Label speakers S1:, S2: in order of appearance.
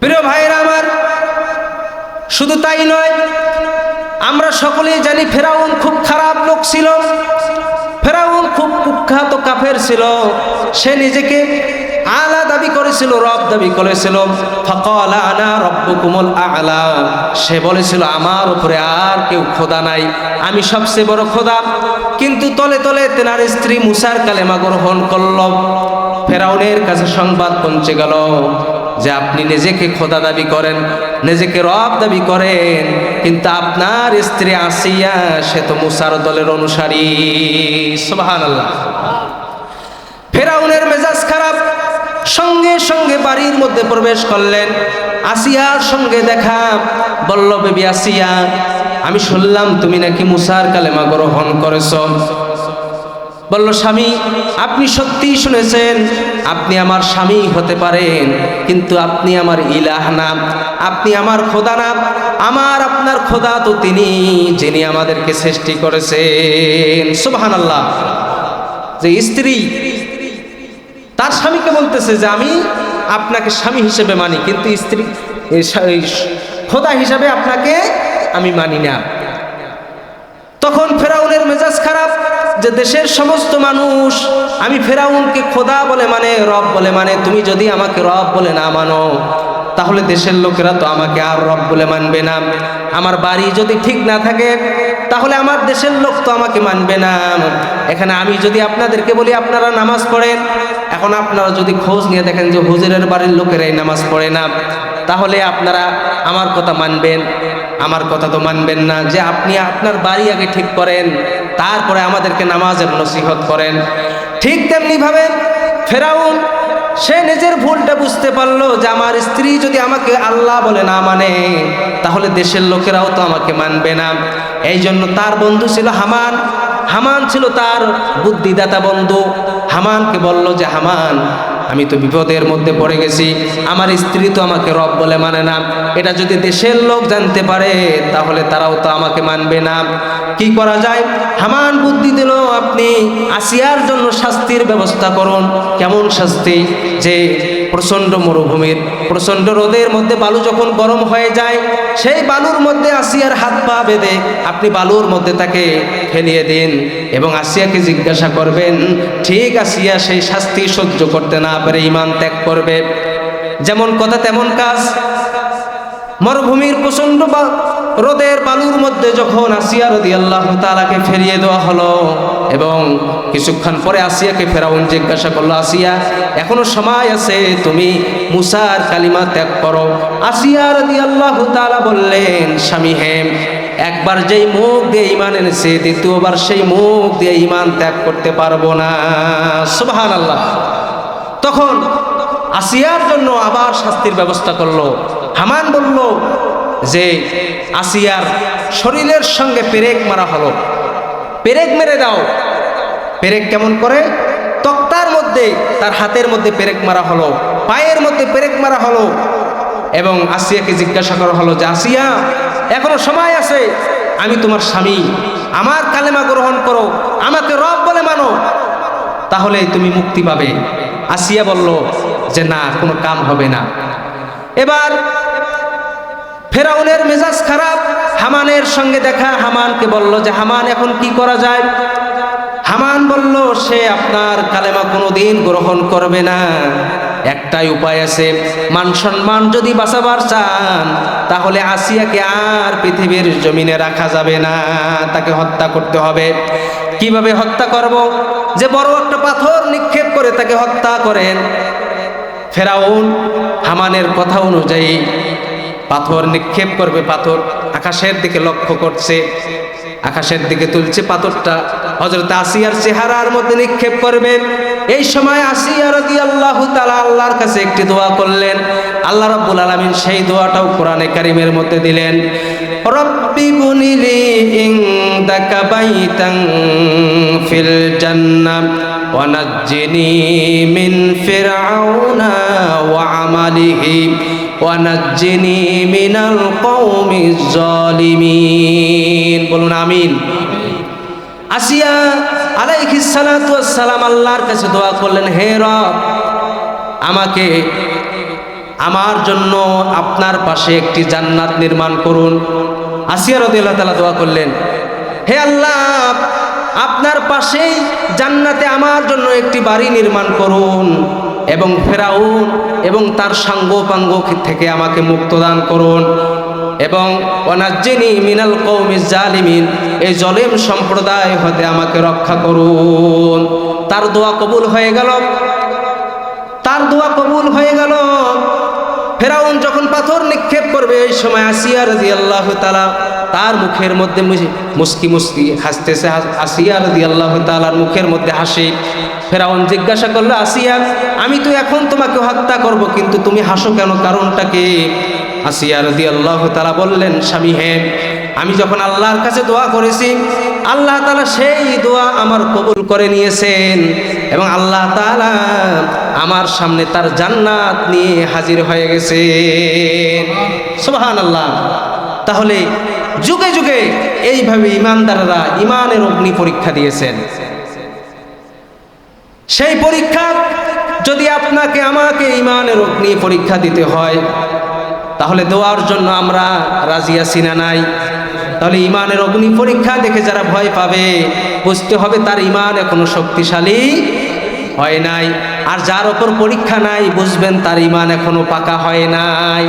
S1: প্রিয় ভাইরা আমার, শুধু তাই নয়, আমরা সকলেই জানি ফেরাউন খুব খারাপ লোক ছিল। ফেরাউন খুব কুখ্যাত কাফের ছিল। সে নিজেকে আলা দাবি করেছিল, রব দাবি করেছিল। ফকল আনা রব্বকুমল আলা। সে বলেছিল, আমার উপরে আর কেউ খোদা নাই। আমি সবচেয়ে বড় খোদা। কিন্তু তলে তলে তেনার স্ত্রী মুসার কালেমা গ্রহণ করল। ফেরাউনের কাছে সংবাদ পৌঁছে গেল। যে আপনি নিজেকে খোদা দাবি করেন, নিজেকে রব দাবি করেন, কিন্তু আপনার স্ত্রী আসিয়া, সে তো মুসার দলের অনুসারী। সুবাহান আল্লাহ ফেরাউনের মেজাজ খারাপ, সঙ্গে সঙ্গে বাড়ির মধ্যে প্রবেশ করলেন। আসিয়ার সঙ্গে দেখা বলল বেবি আসিয়া, আমি শুনলাম তুমি নাকি মুসার কালেমা গ্রহণ করেছ। বলল, স্বামী, আপনি সত্যিই শুনেছেন, আপনি আমার স্বামী হতে পারেন, কিন্তু আপনি আমার ইলাহ না, আপনি আমার খোদা না, আমার আপনার খোদা তো তিনি, যিনি আমাদেরকে সৃষ্টি করেছেন। সুবাহান আল্লাহ যে স্ত্রী, তার স্বামীকে বলতেছে যে, আমি আপনাকে স্বামী হিসেবে মানি, কিন্তু স্ত্রী খোদা হিসাবে আপনাকে আমি মানি না। তখন ফেরাউনের মেজাজ খারাপ যে দেশের সমস্ত মানুষ, আমি ফেরাউনকে খোদা বলে মানে রব বলে মানে তুমি যদি আমাকে রব বলে না মানো, তাহলে দেশের লোকেরা তো আমাকে আর রব বলে মানবে না। আমার বাড়ি যদি ঠিক না থাকে, তাহলে আমার দেশের লোক তো আমাকে মানবে না। এখানে আমি যদি আপনাদেরকে বলি, আপনারা নামাজ পড়েন, এখন আপনারা যদি খোঁজ নিয়ে দেখেন যে হুজুরের বাড়ির লোকেরাই নামাজ পড়ে না, তাহলে আপনারা আমার কথা মানবেন। আমার কথা তো মানবেন না যে আপনি আপনার বাড়ি আগে ঠিক করেন, তারপরে আমাদেরকে নামাজের নসিহত করেন। ঠিক তেমনিভাবে ফেরাউন, সে নিজের ভুলটা বুঝতে পারল যে আমার স্ত্রী যদি আমাকে আল্লাহ বলে না মানে তাহলে দেশের লোকেরাও তো আমাকে মানবে না। এই জন্য তার বন্ধু ছিল হামান। হামান ছিল তার বুদ্ধিদাতা বন্ধু। হামানকে বলল যে হামান আমি তো বিপদের মধ্যে পড়ে গেছি। আমার স্ত্রী তো আমাকে রব বলে মানে না। এটা যদি দেশের লোক জানতে পারে, তাহলে তারাও তো আমাকে মানবে না। কি করা যায়? হামান বুদ্ধি দিল, আপনি আসিয়ার জন্য শাস্তির ব্যবস্থা করুন। কেমন শাস্তি? যে প্রচণ্ড মরুভূমির, প্রচণ্ড রোদের মধ্যে বালু যখন গরম হয়ে যায়, সেই বালুর মধ্যে আসিয়ার হাত পা বেঁধে আপনি বালুর মধ্যে তাকে ফেলিয়ে দিন এবং আসিয়াকে জিজ্ঞাসা করবেন, ঠিক আসিয়া সেই শাস্তি সহ্য করতে না পারে ইমান ত্যাগ করবে। যেমন কথা তেমন কাজ। মরুভূমির প্রচণ্ড বা- রোদের বালুর মধ্যে যখন আসিয়া রদি আল্লাহ তালাকে ফেরিয়ে দেওয়া হলো এবং কিছুক্ষণ পরে আসিয়াকে ফেরাউন জিজ্ঞাসা করল, আসিয়া, এখনও সময় আছে, তুমি মুসার কালিমা ত্যাগ করো। আসিয়া রদি আল্লাহ তালা বললেন, স্বামী হেম একবার যেই মুখ দিয়ে ইমান এনেছে, দ্বিতীয়বার সেই মুখ দিয়ে ইমান ত্যাগ করতে পারব না। সুবাহান আল্লাহ তখন আসিয়ার জন্য আবার শাস্তির ব্যবস্থা করল। হামান বলল যে, আসিয়ার শরীরের সঙ্গে পেরেক মারা হলো। পেরেক মেরে দাও। পেরেক কেমন করে? তক্তার মধ্যে, তার হাতের মধ্যে পেরেক মারা হলো, পায়ের মধ্যে পেরেক মারা হলো। এবং আসিয়াকে জিজ্ঞাসা করা হলো যে, আসিয়া, এখনও সময় আছে, আমি তোমার স্বামী, আমার কালেমা গ্রহণ করো, আমাকে রব বলে মানো, তাহলে তুমি মুক্তি পাবে। আসিয়া বলল যে না, কোনো কাম হবে না। এবার ফেরাউনের মেজাজ খারাপ, হামানের সঙ্গে দেখা, হামানকে বলল যে, হামান, এখন কি করা যায়? হামান বলল, সে আপনার কালেমা কোনোদিন গ্রহণ করবে না। একটাই উপায় আছে, মান সম্মান যদি বাঁচাবার চান, তাহলে আসিয়াকে আর পৃথিবীর জমিনে রাখা যাবে না। তাকে হত্যা করতে হবে। কীভাবে হত্যা করব? যে বড় একটা পাথর করে তাকে হত্যা করেন। ফেরাউন হামানের কথা অনুযায়ী পাথর নিক্ষেপ করবে পাথর, আকাশের দিকে লক্ষ্য করছে। আকাশের দিকে তুলছে পাথরটা। হজরত আসিয়ার চেহারার মধ্যে নিক্ষেপ করবে এই সময় আসিয়া রদি আল্লাহ তালা আল্লাহর কাছে একটি দোয়া করলেন। আল্লাহ রাব্বুল আলামিন সেই দোয়াটাও কোরআনে কারিমের মধ্যে দিলেন। রব্বি বুনিলি ইনদাকা বাইতান ফিল জান্নাহ। ونجني من فرعون وعمله ونجني من القوم الظالمين বলুন আমিন আসিয়া আলাইহিস সালাতু ওয়াস সালাম আল্লাহর কাছে দোয়া করলেন হে রব আমাকে আমার জন্য আপনার পাশে একটি জান্নাত নির্মাণ করুন আসিয়া রদিল্লাহ তালা দোয়া করলেন হে আল্লাহ আপনার পাশেই জান্নাতে আমার জন্য একটি বাড়ি নির্মাণ করুন এবং ফেরাউন এবং তার সাঙ্গপাঙ্গ থেকে আমাকে মুক্ত দান করুন। এবং অনাজ্জিনী মিনাল কৌমিজ জালিমিন, এই জলেম সম্প্রদায় হতে আমাকে রক্ষা করুন। তার দোয়া কবুল হয়ে গেল। তার দোয়া কবুল হয়ে গেল। ফেরাউন যখন পাথর নিক্ষেপ করবে, এই সময় আসিয়া রাজি আল্লাহ তালা তার মুখের মধ্যে মুস- মুস্কি মুস্কি হাসতেছে হাস- আসিয়া রাজি আল্লাহ তালার মুখের মধ্যে হাসি। ফেরাউন জিজ্ঞাসা করল, আসিয়া, আমি তো এখন তোমাকে হত্যা করব, কিন্তু তুমি হাসো কেন? কারণটা কি? আসিয়া রাজি আল্লাহ তালা বললেন, স্বামী হে, আমি যখন আল্লাহর কাছে দোয়া করেছি, আল্লাহ তালা সেই দোয়া আমার কবুল করে নিয়েছেন এবং আল্লাহ তালা আমার সামনে তার জান্নাত নিয়ে হাজির হয়ে গেছে সুবাহান আল্লাহ তাহলে যুগে যুগে এইভাবে ইমানদাররা ইমানের অগ্নি পরীক্ষা দিয়েছেন। সেই পরীক্ষা যদি আপনাকে, আমাকে ইমানের অগ্নি পরীক্ষা দিতে হয়, তাহলে দেওয়ার জন্য আমরা রাজি আছি না নাই? তাহলে ইমানের অগ্নি পরীক্ষা দেখে যারা ভয় পাবে, বুঝতে হবে তার ইমান এখনও শক্তিশালী হয় নাই। আর যার ওপর পরীক্ষা নাই, বুঝবেন তার ইমান এখনও পাকা হয় নাই।